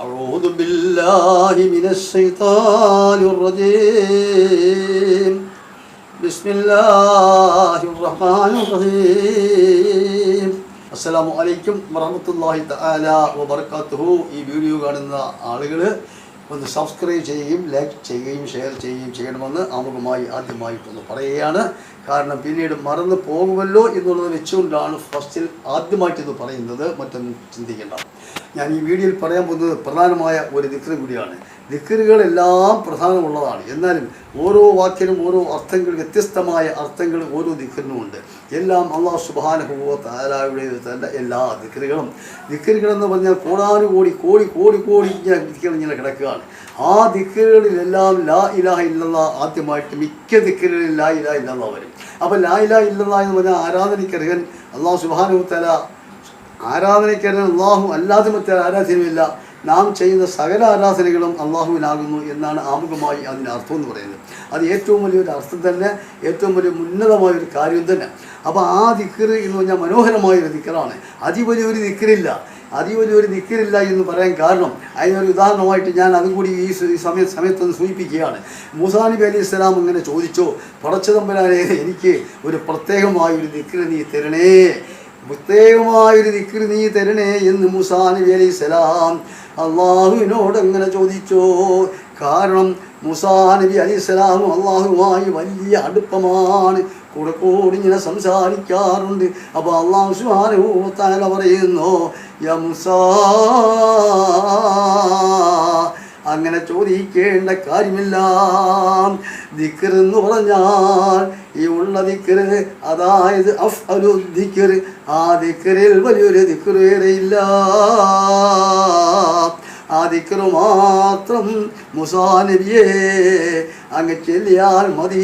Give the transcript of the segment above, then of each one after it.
أعوذ بالله من الشيطان الرجيم بسم الله الرحمن الرحيم അസ്സലാമു അലൈക്കും വറഹമത്തല്ലാഹി തആല വബറകാതുഹു ഈ വീഡിയോ കാണുന്ന ആളുകൾ ഒന്ന് സബ്സ്ക്രൈബ് ചെയ്യുകയും ലൈക്ക് ചെയ്യുകയും ഷെയർ ചെയ്യുകയും ചെയ്യണമെന്ന് ആമുഖമായി ആദ്യമായിട്ടൊന്ന് പറയുകയാണ്. കാരണം പിന്നീട് മറന്നു പോകുമല്ലോ എന്നുള്ളത് വെച്ചുകൊണ്ടാണ് ഫസ്റ്റിൽ ആദ്യമായിട്ട് ഇത് പറയുന്നത്. മറ്റൊന്നും ചിന്തിക്കേണ്ട. ഞാൻ ഈ വീഡിയോയിൽ പറയാൻ പോകുന്നത് പ്രധാനമായ ഒരു ദിക്ര കൂടിയാണ്. ദിക്റുകളെല്ലാം പ്രധാനമുള്ളതാണ്. എന്നാലും ഓരോ വാക്കിനും ഓരോ അർത്ഥങ്ങൾ വ്യത്യസ്തമായ അർത്ഥങ്ങൾ ഓരോ ദിക്റിനുമുണ്ട്. എല്ലാം അള്ളാഹു സുബാനുഭവ താലായുടെ തന്റെ എല്ലാ ദിക്കറുകളും ദിക്റുകൾ എന്ന് പറഞ്ഞാൽ കോടാനുകോടി കോടി കോടി കോടി ഇങ്ങനെ ദിക്റുകൾ ഇങ്ങനെ കിടക്കുകയാണ്. ആ ദിക്കറുകളിലെല്ലാം ലാ ഇലാഹ ഇല്ലല്ല ആദ്യമായിട്ട് മിക്ക ദിക്കറുകളിൽ ലാ ഇലാഹ ഇല്ലല്ല വരും. അപ്പോൾ ലാ ഇലാഹ ഇല്ലല്ല എന്ന് പറഞ്ഞാൽ ആരാധനയ്ക്കറിയൻ അള്ളാഹു സുബാനു തല ആരാധനയ്ക്കറിയാൻ അള്ളാഹു അല്ലാതെ മറ്റേ ആരാധനയുമില്ല നാം ചെയ്യുന്ന സകല ആരാധനകളും അള്ളാഹുവിനാകുന്നു എന്നാണ് ആമുഖമായി അതിന്റെ അർത്ഥം എന്ന് പറയുന്നത്. അത് ഏറ്റവും വലിയൊരു അർത്ഥം തന്നെ ഏറ്റവും വലിയ ഉന്നതമായ ഒരു കാര്യം തന്നെ. അപ്പോൾ ആ ദിക്കറ് എന്ന് പറഞ്ഞാൽ മനോഹരമായ ഒരു ദിക്കറാണ് അതിവലിയൊരു ദിക്കറില്ല അതിവലിയൊരു ദിക്കറില്ല എന്ന് പറയാൻ കാരണം അതിനൊരു ഉദാഹരണമായിട്ട് ഞാൻ അതും കൂടി ഈ സമയ സമയത്തൊന്ന് സൂചിപ്പിക്കുകയാണ്. മൂസാ അലി ഇസ്ലാം ഇങ്ങനെ ചോദിച്ചോ പടച്ചതമ്പരാനെ എനിക്ക് ഒരു പ്രത്യേകമായ ഒരു ദിക്കറ് നീ തരണേ. പ്രത്യേകമായൊരു ദിക്റ് നീ തരണേ എന്ന് മുസാ നബി അലൈഹി സ്വലാം അള്ളാഹുവിനോട് അങ്ങനെ ചോദിച്ചോ. കാരണം മുസാ നബി അലൈഹി സ്വലാമും അള്ളാഹുമായി വലിയ അടുപ്പമാണ്. കൂടെ കൂടി ഇങ്ങനെ സംസാരിക്കാറുണ്ട്. അപ്പോൾ അള്ളാഹു സുഹാനുഭൂത്താല പറയുന്നു യ അങ്ങനെ ചോദിക്കേണ്ട കാര്യമില്ല. ദിക്കർ എന്ന് പറഞ്ഞാൽ ഈ ഉള്ള ദിക്കറ് അതായത് അഫ് അലു ദിക്കർ ആ ദിക്കറിൽ വലിയൊരു ദിക്കറ് വേറെയില്ല. ആ ദിക്കറ് മാത്രം മുസാ നബിയെ അങ്ങ് ചെല്ലിയാൽ മതി.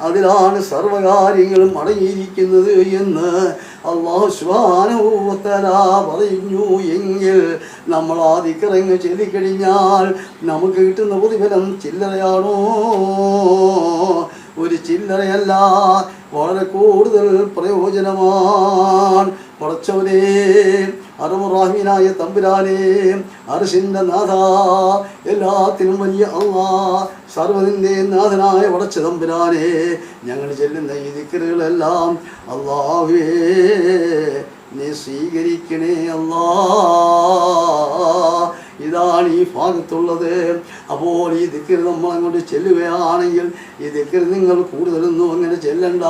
അതിലാണ് സർവകാര്യങ്ങളും അടങ്ങിയിരിക്കുന്നത് എന്ന് അള്ളാഹു സ്വാനൂത്തല പറഞ്ഞു. എങ്കിൽ നമ്മൾ ആ ചൊല്ലിക്കഴിഞ്ഞാൽ നമുക്ക് കിട്ടുന്ന പ്രതിഫലം ചില്ലറയാണോ? ഒരു ചില്ലറയല്ല വളരെ കൂടുതൽ പ്രയോജനമാണ്. പടച്ചവനെ അറുമുറാഹിനായ തമ്പുരാനെ അർഷിന്റെ നാഥ എല്ലാത്തിനും വലിയ അള്ളാ സർവതിന്റെ നാഥനായ വടച്ച തമ്പുരാനെ ഞങ്ങൾ ചെല്ലുന്ന ഈ ദിക്കറുകളെല്ലാം അള്ളാഹുവേ നീ സ്വീകരിക്കണേ അല്ലാ ഇതാണ് ഈ ഭാഗത്തുള്ളത്. അപ്പോൾ ഈ ദിക്കർ നമ്മളങ്ങോട്ട് ചെല്ലുകയാണെങ്കിൽ ഈ ദിക്കർ നിങ്ങൾ കൂടുതലൊന്നും അങ്ങനെ ചെല്ലണ്ട.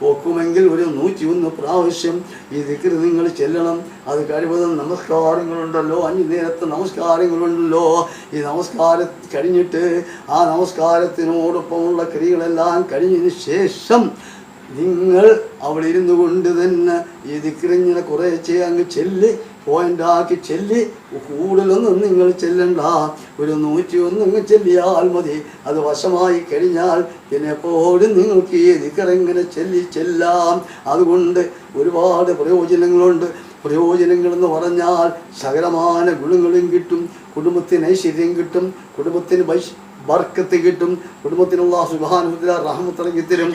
പോക്കുമെങ്കിൽ ഒരു നൂറ്റി ഒന്ന് പ്രാവശ്യം ഈ ദിക്കർ നിങ്ങൾ ചെല്ലണം. അത് കഴിവതും നമസ്കാരങ്ങളുണ്ടല്ലോ. അഞ്ച് നേരത്തെ നമസ്കാരങ്ങളുണ്ടല്ലോ. ഈ നമസ്കാരം കഴിഞ്ഞിട്ട് ആ നമസ്കാരത്തിനോടൊപ്പമുള്ള ക്രിയകളെല്ലാം കഴിഞ്ഞതിന് ശേഷം നിങ്ങൾ അവിടെ ഇരുന്നു കൊണ്ട് തന്നെ ഈ ദിക്കറിങ്ങനെ കുറേശ്ശെ അങ്ങ് ചെല്ലി. പോയിന്റാക്കി ചെല്ലി. കൂടുതലൊന്നും നിങ്ങൾ ചെല്ലണ്ട. ഒരു നൂറ്റി നിങ്ങൾ ചെല്ലിയാൽ മതി. അത് വശമായി കഴിഞ്ഞാൽ പിന്നെ എപ്പോഴും നിങ്ങൾക്ക് ഈ നിക്കറിങ്ങനെ ചെല്ലി ചെല്ലാം. അതുകൊണ്ട് ഒരുപാട് പ്രയോജനങ്ങളുണ്ട്. പ്രയോജനങ്ങളെന്ന് പറഞ്ഞാൽ സകലമായ ഗുണങ്ങളും കിട്ടും. കുടുംബത്തിന് ഐശ്വര്യം കിട്ടും. കുടുംബത്തിന് വൈശ് ബർക്കത്ത് കിട്ടും. കുടുംബത്തിനുള്ള സുബാനുദ്ര റഹമത്തിറങ്ങി തരും.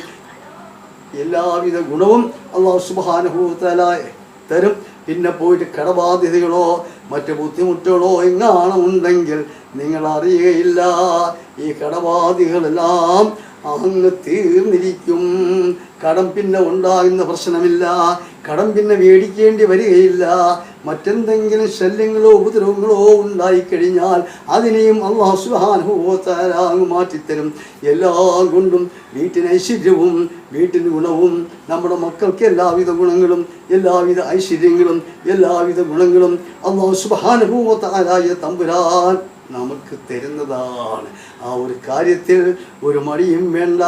എല്ലാവിധ ഗുണവും അള്ളാഹു സുബാനുഭൂത്തല തരും. പിന്നെ പോയിട്ട് കടബാധ്യതകളോ മറ്റ് ബുദ്ധിമുട്ടുകളോ എങ്ങാണ് ഉണ്ടെങ്കിൽ നിങ്ങൾ അറിയുകയില്ല ഈ കടബാധ്യതകളെല്ലാം അങ്ങ് തീർന്നിരിക്കും. കടം പിന്നെ ഉണ്ടാകുന്ന പ്രശ്നമില്ല. കടം പിന്നെ മേടിക്കേണ്ടി വരികയില്ല. മറ്റെന്തെങ്കിലും ശല്യങ്ങളോ ഉപദ്രവങ്ങളോ ഉണ്ടായിക്കഴിഞ്ഞാൽ അതിനെയും അള്ളാഹു സുഹാനുഭവത്താലാങ് മാറ്റിത്തരും. എല്ലാം കൊണ്ടും വീട്ടിന് ഐശ്വര്യവും വീട്ടിന് ഗുണവും നമ്മുടെ മക്കൾക്ക് എല്ലാവിധ ഗുണങ്ങളും എല്ലാവിധ ഐശ്വര്യങ്ങളും എല്ലാവിധ ഗുണങ്ങളും അള്ളാഹു സുബാനുഭവത്താലായ തമ്പുരാൻ നമുക്ക് തരുന്നതാണ്. ആ ഒരു കാര്യത്തിൽ ഒരു മടിയും വേണ്ട.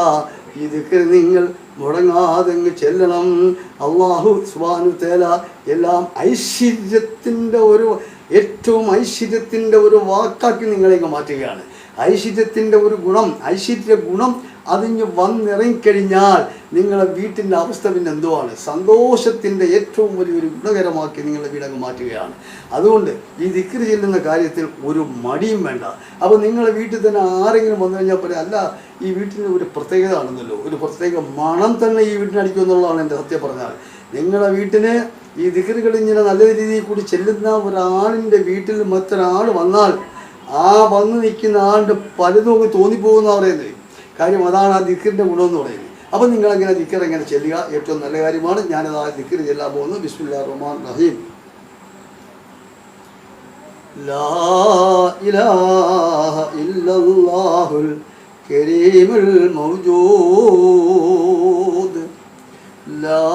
ഇതൊക്കെ നിങ്ങൾ മുടങ്ങാതെ ചെല്ലണം. അള്ളാഹു സ്വാനു തേല എല്ലാം ഐശ്വര്യത്തിന്റെ ഒരു ഏറ്റവും ഐശ്വര്യത്തിന്റെ ഒരു വാക്കാക്കി നിങ്ങളെങ്ങ് മാറ്റുകയാണ്. ഐശ്വര്യത്തിന്റെ ഒരു ഗുണം ഐശ്വര്യ ഗുണം അതിഞ്ഞ് വന്നിറങ്ങിക്കഴിഞ്ഞാൽ നിങ്ങളെ വീട്ടിന്റെ അവസ്ഥ പിന്നെ എന്തുവാണ്? സന്തോഷത്തിന്റെ ഏറ്റവും വലിയൊരു ഗുണകരമാക്കി നിങ്ങളുടെ വീടങ്ങ് മാറ്റുകയാണ്. അതുകൊണ്ട് ഈ ദിക്രി ചെല്ലുന്ന കാര്യത്തിൽ ഒരു മടിയും വേണ്ട. അപ്പോൾ നിങ്ങളുടെ വീട്ടിൽ തന്നെ ആരെങ്കിലും വന്നു കഴിഞ്ഞാൽ പോലെ അല്ല ഈ വീട്ടിന് ഒരു പ്രത്യേകത ആണെന്നല്ലോ. ഒരു പ്രത്യേക മണം തന്നെ ഈ വീട്ടിനടിക്കും എന്നുള്ളതാണ് എന്റെ സത്യം പറഞ്ഞാൽ. നിങ്ങളുടെ വീട്ടിന് ഈ ദിക്കറുകൾ ഇങ്ങനെ നല്ല രീതിയിൽ കൂടി ചെല്ലുന്ന ഒരാളിന്റെ വീട്ടിൽ മറ്റൊരാൾ വന്നാൽ ആ വന്ന് നിൽക്കുന്ന ആളുടെ പലതും തോന്നിപ്പോകുന്ന പറയുന്നത് കാര്യം അതാണ് ആ ദിക്കറിൻ്റെ ഗുണമെന്ന് പറയുന്നത് അപ്പം നിങ്ങളെങ്ങനെ ദിക്കർ എങ്ങനെ ചെല്ലുക ഏറ്റവും നല്ല കാര്യമാണ് ഞാനത് ആ ദിക്കർ ചെല്ലാൻ പോകുന്നു ബിസ്മില്ലാ റഹ്മാൻ റഹീം لا إله إلا الله الكريم الموجود لا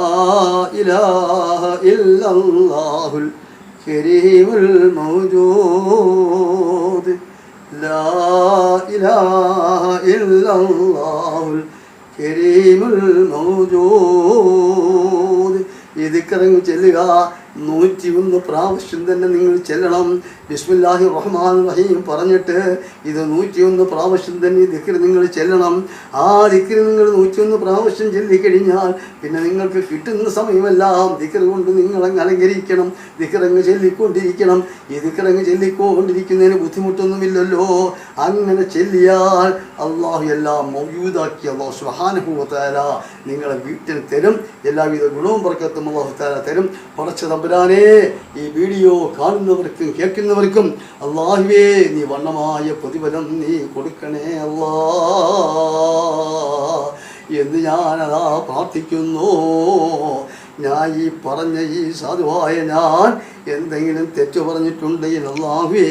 إله إلا الله الكريم كريم الموجود لا إله إلا الله الكريم الموجود يذكر جلها നൂറ്റി ഒന്ന് പ്രാവശ്യം തന്നെ നിങ്ങൾ ചെല്ലണം. ബിസ്മില്ലാഹി റഹ്മാൻ റഹീം പറഞ്ഞിട്ട് ഇത് നൂറ്റിയൊന്ന് പ്രാവശ്യം തന്നെ ഈ ദിക്കർ നിങ്ങൾ ചെല്ലണം. ആ ദിക്കർ നിങ്ങൾ നൂറ്റിയൊന്ന് പ്രാവശ്യം ചൊല്ലിക്കഴിഞ്ഞാൽ പിന്നെ നിങ്ങൾക്ക് കിട്ടുന്ന സമയമെല്ലാം ദിക്കർ കൊണ്ട് നിങ്ങളങ്ങ് അലങ്കരിക്കണം. ദിക്കറങ്ങ് ചൊല്ലിക്കൊണ്ടിരിക്കണം. ഈ ദിക്കറങ്ങ് ചൊല്ലിക്കൊണ്ടിരിക്കുന്നതിന് ബുദ്ധിമുട്ടൊന്നുമില്ലല്ലോ. അങ്ങനെ ചെല്ലിയാൽ അള്ളാഹു എല്ലാം മൗജൂദാക്കി. അള്ളാഹു സുഹാനുഭവത്താല നിങ്ങളെ വീട്ടിൽ തരും. എല്ലാവിധ ഗുണവും പറക്കത്തും അള്ളാഹു താല തരും. പടച്ച തമ്പുരാനെ ഈ വീഡിയോ കാണുന്നവർക്കും കേൾക്കുന്നവർക്കും അള്ളാഹുവേ നീ വണ്ണമായ പ്രതിഫലം നീ കൊടുക്കണേ അല്ലാ എന്ന് ഞാനതാ പ്രാർത്ഥിക്കുന്നു. ഞാൻ ഈ പറഞ്ഞ ഈ സാധുവായ ഞാൻ എന്തെങ്കിലും തെറ്റു പറഞ്ഞിട്ടുണ്ടെങ്കിൽ അള്ളാഹുവേ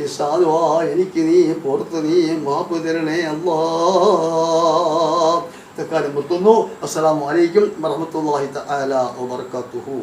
ഈ സാധുവാ എനിക്ക് നീ പുറത്ത് നീ മാപ്പ് തരണേ അല്ലാ തക്കാലം നിർത്തുന്നു. അസ്സലാമു അലൈക്കും വറഹമത്തല്ലാഹി തആല വബറകാതുഹു.